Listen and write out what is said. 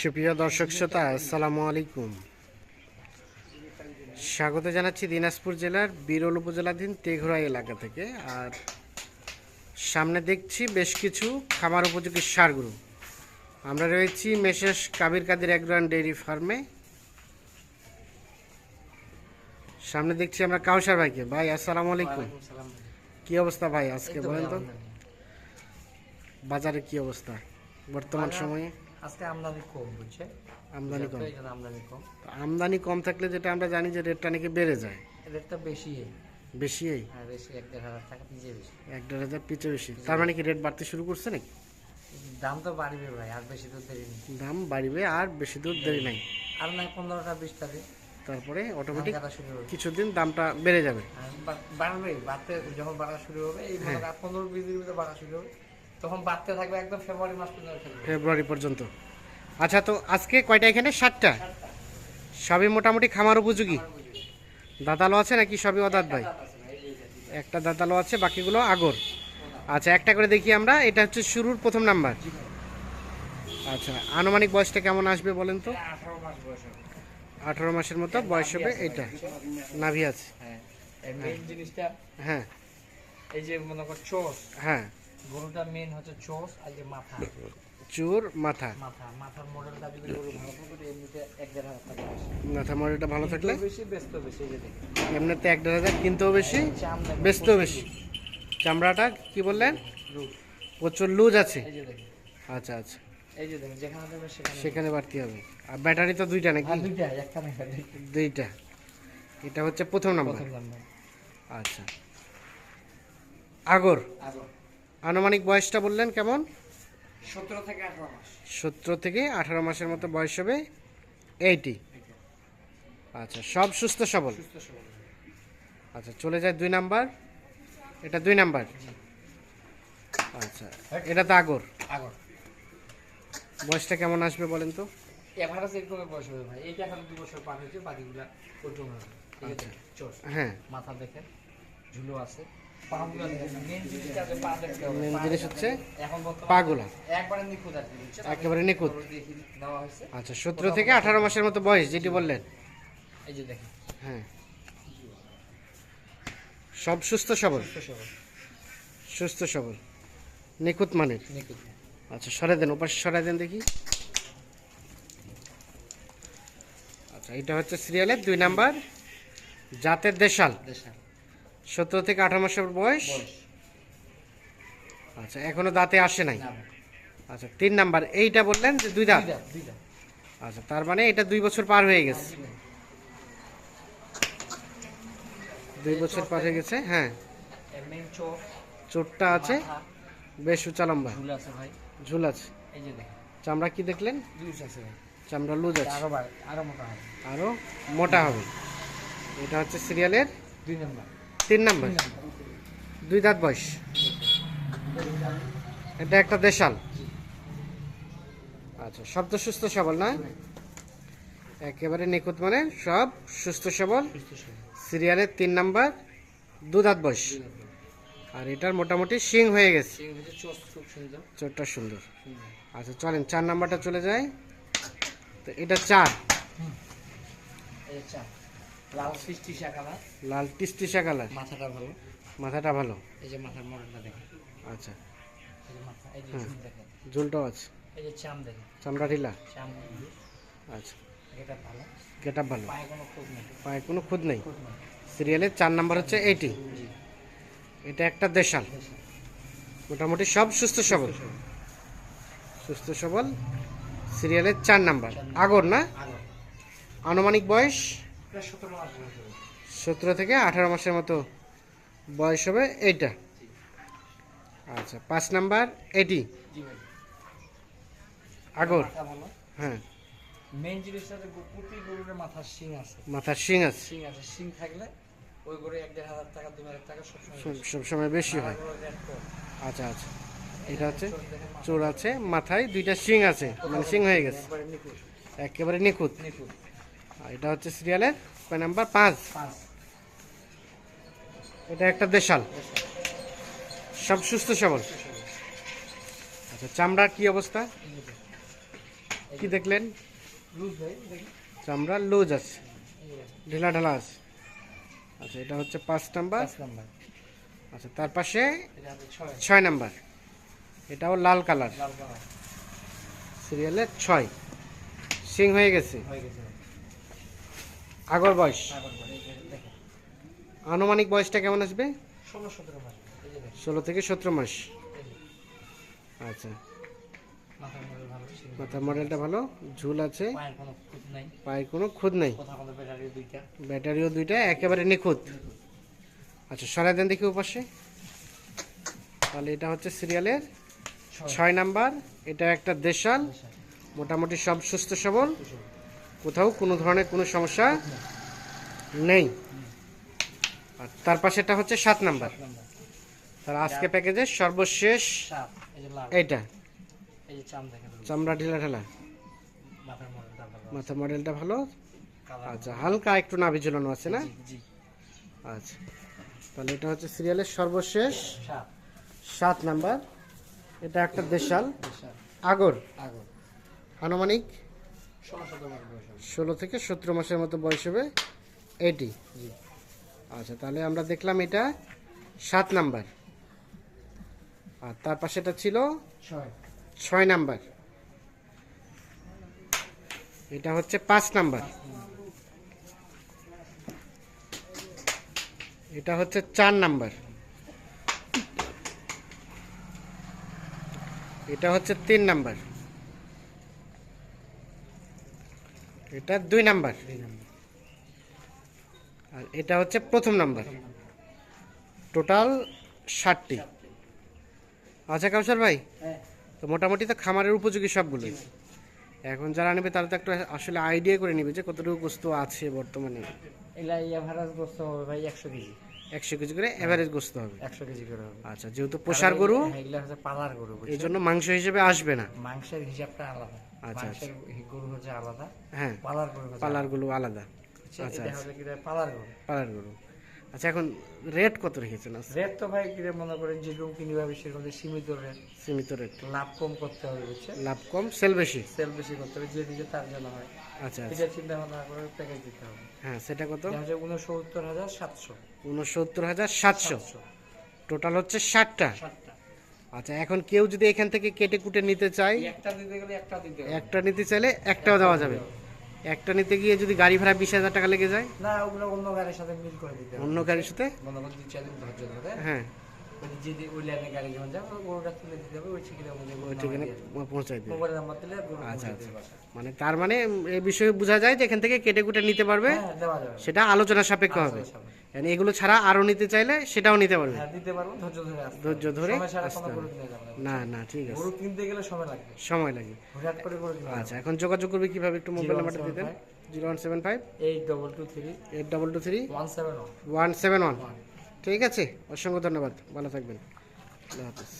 সুপ্রিয় দর্শক শ্রোতা আসসালামু আলাইকুম। স্বাগত জানাচ্ছি দিনাজপুর জেলার বিরল উপজেলাধীন তেঘরা এলাকা থেকে আর সামনে দেখছি বেশ কিছু খামার উপযোগী সারগুলো আমরা রয়েছি মেসেস কাবির কাদের একগ্রান ডেইরি ফার্মে। সামনে দেখছি আমরা কাউসার ভাইকে। ভাই আসসালামু আলাইকুম। কি অবস্থা ভাই আজকে বলেন তো? বাজারে কি অবস্থা? বর্তমান সময়ে। আজকে আমদানি কম বুঝছে? আমদানি কম। আমদানি কম। তো আমদানি কম থাকলে যেটা আমরা জানি যে রেটটা নাকি বেড়ে যায়। রেটটা বেশি বেশি হ্যাঁ বেশি এক দেড় হাজার টাকা নিজে বেশি। এক দেড় হাজার পিছু বেশি। তার মানে কি রেট বাড়তে শুরু করছে নাকি? দাম তো বাড়বে ভাই আর বেশি দূর দেরি নেই। দাম বাড়বে আর বেশি দূর দেরি নাই। আর নাই পনেরোটা বিশ তারিখ তারপরে অটোমেটিক কিছুদিন দামটা বেড়ে যাবে। বা- বাড়বে বাড়তে যখন বাড়া শুরু হবে এই হ্যাঁ। পনেরো বিশ দিনের ভিতরে বাড়া শুরু হবে। তখন বাড়তে থাকবে একদম ফেব্রুয়ারি মাস পর্যন্ত ফেব্রুয়ারি পর্যন্ত। আচ্ছা তো আজকে কয়টা এখানে? ষাটটা সবই মোটামুটি খামার উপযোগী? দাঁতালো আছে নাকি সবই অদাত ভাই? একটা দাঁতালো আছে বাকিগুলো আগর। আচ্ছা একটা করে দেখি আমরা। এটা হচ্ছে শুরুর প্রথম নাম্বার। আচ্ছা আনুমানিক বয়সটা কেমন আসবে বলেন তো? আঠারো মাসের মতো বয়স হবে এটা। নাভি আছে। হ্যাঁ এই হ্যাঁ। এই যে মনে কর হ্যাঁ। গরুটা মেন হচ্ছে চোষ আর যে মাথা। চুর মাথা। মাথা মাথার মডেলটা যদি গরু ভালো থাকে এমনিতে এক দেড় হাজার টাকা মাথা মডেলটা ভালো থাকলে? বেশি ব্যস্ত বেশি এই যে দেখেন। এমনিতে এক দেড় হাজার কিনতেও বেশি প্রচুর বেশি। চামড়াটা কি বললেন? প্রচুর লুজ আছে। আচ্ছা আচ্ছা। এই যে দেখেন যেখানে দেবে সেখানে। সেখানে বাড়তি হবে। আর ব্যাটারি তো দুইটা নাকি? দুইটা একটা না দুইটা। এটা হচ্ছে প্রথম নাম্বার। আচ্ছা। আগর। আগো আনুমানিক বয়সটা বললেন কেমন? সতেরো থেকে আঠারো মাস। সতেরো থেকে আঠারো মাসের মতো বয়স হবে এইটি। আচ্ছা সব সুস্থ সবল? আচ্ছা চলে যায় দুই নাম্বার। এটা দুই নাম্বার? আচ্ছা এটা তো আগর। আগর। বয়সটা কেমন আসবে বলেন তো? এভারেজ বয়স হবে ভাই। এইটা এখন দু বছর পার হয়েছে বাকিগুলা ওরকম হবে। ঠিক আছে? চোষ হ্যাঁ। মাথা দেখেন ঝুলো আছে। মেন জিনিস হচ্ছে পাগুলা। একবারে নিখুঁত আচ্ছা সতেরো থেকে আঠারো মাসের মতো বয়স যেটি বললেন। হ্যাঁ। সব সুস্থ সবল। সুস্থ সবল। নিখুঁত মানের। আচ্ছা সরে দেন ওপাশে সরাই দেন দেখি। আচ্ছা এটা হচ্ছে সিরিয়ালের দুই নাম্বার। জাতের দেশাল। দেশাল। সতেরো থেকে আঠারো মাসের বয়স? আচ্ছা এখনও দাঁতে আসে নাই? আচ্ছা তিন নাম্বার এইটা বললেন যে দুই দাঁত? আচ্ছা তার মানে এটা দুই বছর পার হয়ে গেছে। দুই বছর পার হয়ে গেছে হ্যাঁ। চোটটা আছে? বেশ উঁচা লম্বা। ঝুল আছে চামড়া কি দেখলেন? চামড়া লুজ আছে। আরও মোটা হবে। আরও মোটা হবে। এটা হচ্ছে সিরিয়ালের? দুই নম্বর। তিন নাম্বার। দুই দাঁত বয়স। এটা একটা দেশাল। আচ্ছা সব তো সুস্থ সবল না? একেবারে নিখুঁত মানে সব সুস্থ সবল। সিরিয়ালের তিন নাম্বার দু দাঁত বয়স। আর এটার মোটামুটি শিং হয়ে গেছে। চোরটা সুন্দর। আচ্ছা চলেন চার নাম্বারটা চলে যায়। তো এটা চার। এই চা লাল টিস্টিসা কালার মাথাটা ভালো। মাথাটা ভালো? এই যে মাথার মডেলটা দেখেন। আচ্ছা। এই যে মাথা এই যে হ্যাঁ। দেখেন। ঝুলটাও আছে। এই যে চাম দেখেন। চামড়া ঢিলা? চাম আচ্ছা। ভালো। গেট ভালো? পায়ে কোনো নেই। পায়ে কোনো খুদ নেই? সিরিয়ালের চার নাম্বার হচ্ছে এইটি। এটা একটা দেশাল। মোটামুটি সব সুস্থ সবল। সুস্থ সবল। সিরিয়ালের চার নাম্বার। আগর না? আনুমানিক বয়স? সতেরো থেকে আঠারো মাসের মতো বয়স হবে এইটা। আচ্ছা পাঁচ নাম্বার এটি? আগর। হ্যাঁ। জিনিসটা যে প্রতি গরুর মাথার শিং আছে। মাথার শিং আছে। শিং আছে। শিং থাকলে ওই গরু এক দেড় হাজার টাকা দুই হাজার টাকা সবসময় সব- সবসময় বেশি হয়। আচ্ছা আচ্ছা। এটা হচ্ছে চোর আছে মাথায় দুইটা শিং আছে মানে শিং হয়ে গেছে। একেবারে নিখুঁত। নিখুঁত। আর এটা হচ্ছে সিরিয়ালের কয় নাম্বার? পাঁচ। এটা একটা দেশাল। সব সুস্থ সবল। আচ্ছা চামড়ার কি অবস্থা? কি দেখলেন? চামড়া লুজ আছে। ঢিলা ঢালা আছে। আচ্ছা এটা হচ্ছে পাঁচ নাম্বার। আচ্ছা তার পাশে ছয়। নাম্বার। এটাও লাল কালার। সিরিয়ালের ছয়। সিং হয়ে গেছে। আগর বয়স? আনুমানিক বয়সটা কেমন আসবে? ষোলো থেকে সতেরো মাস। আচ্ছা। মাথার মডেলটা ভালো? ঝুল আছে? পায়ের কোনো খুদ নেই? ব্যাটারিও দুইটা, একেবারে নিখুঁত। আচ্ছা সরাই দেন দেখি ওপাশে। তাহলে এটা হচ্ছে সিরিয়ালের ছয় নাম্বার। এটা একটা দেশাল। মোটামুটি সব সুস্থ সবল। কোথাও কোনো ধরনের কোনো সমস্যা নেই। আর তার পাশেটা হচ্ছে সাত নাম্বার। তার আজকে প্যাকেজের সর্বশেষ এইটা। চামড়া ঢিলা ঢালা। মাথা মডেলটা ভালো আচ্ছা হালকা একটু নাভি ঝুলানো আছে না? আচ্ছা তাহলে এটা হচ্ছে সিরিয়ালের সর্বশেষ সাত। নাম্বার। এটা একটা দেশাল। আগর। আগর। আনুমানিক ষোলো থেকে সতেরো মাসের মতো বয়স হবে এটি জি। আচ্ছা তাহলে আমরা দেখলাম এটা সাত নাম্বার। আর তার পাশে এটা ছিল ছয় নাম্বার। এটা হচ্ছে পাঁচ নাম্বার। এটা হচ্ছে চার নাম্বার। এটা হচ্ছে তিন নাম্বার। এটা দুই নাম্বার। আর এটা হচ্ছে প্রথম নাম্বার। টোটাল ষাটটি। আচ্ছা কাউসার ভাই? হ্যাঁ। তো মোটামুটি তো খামারের উপযোগী সবগুলোই। এখন যারা নেবে তারা তো একটু আসলে আইডিয়া করে নেবে যে কতটুকু গোস্ত আছে বর্তমানে। এলা এভারেজ গোস্ত হবে ভাই একশো কেজি। একশো কেজি করে গোস্ত হবে। একশো কেজি করে হবে। আচ্ছা যেহেতু পোষার গরু হচ্ছে পালার গরু এই জন্য মাংস হিসেবে আসবে না। মাংসের হিসাবটা আলাদা। আচ্ছা, মাংসের গরু হচ্ছে আলাদা হ্যাঁ পালার গরু আলাদা। আচ্ছা, পালার গরু? পালার গরু। আচ্ছা এখন রেট কত রেখেছেন? রেট তো ভাই কিরে মনে করেন যেরকম কিনবে হবে সেরকম যে সীমিত রেট সীমিত রেট লাভ কম করতে হবে বুঝছে? লাভ কম সেল বেশি। সেল বেশি করতে হবে যে দিকে তার জন্য হয়। আচ্ছা আচ্ছা। এটা চিন্তা ভাবনা করে প্যাকেজ দিতে হবে। হ্যাঁ সেটা কত? হচ্ছে উনসত্তর হাজার সাতশো। উনসত্তর হাজার সাতশো। টোটাল হচ্ছে ষাটটা। আচ্ছা এখন কেউ যদি এখান থেকে কেটে কুটে নিতে চায় একটা দিতে গেলে একটা দিতে একটা নিতে চাইলে একটাও দেওয়া যাবে। একটা নিতে গিয়ে যদি গাড়ি ভাড়া বিশ হাজার টাকা লেগে যায়? না ওগুলো অন্য গাড়ির সাথে মিল করে দিতে অন্য গাড়ির সাথে? মনে করেন দুই চার দিন ধৈর্য ধরে। হ্যাঁ। আচ্ছা, বাসায়। মানে তার মানে এই বিষয়ে বোঝা যায় যে এখান থেকে কেটে কুটে নিতে পারবে। হ্যাঁ সেটা আলোচনা সাপেক্ষ হবে। আচ্ছা, আচ্ছা। মানে এগুলো ছাড়া আরও নিতে চাইলে সেটাও নিতে পারবে হ্যাঁ দিতে পারব ধৈর্য ধরে আসতে ধৈর্য ধরে না। না ঠিক আছে। গরু কিনতে গেলে সময় লাগবে। সময় লাগে। হঠাৎ করে গরু আচ্ছা এখন যোগাযোগ করবে কীভাবে? একটু মোবাইল নাম্বারটা দিতে দেন। 017 zero one seven five. Eight double two three. Eight double two three. One seven one. Seven one one. ঠিক আছে। অসংখ্য ধন্যবাদ। ভালো থাকবেন। আল্লাহ হাফিজ।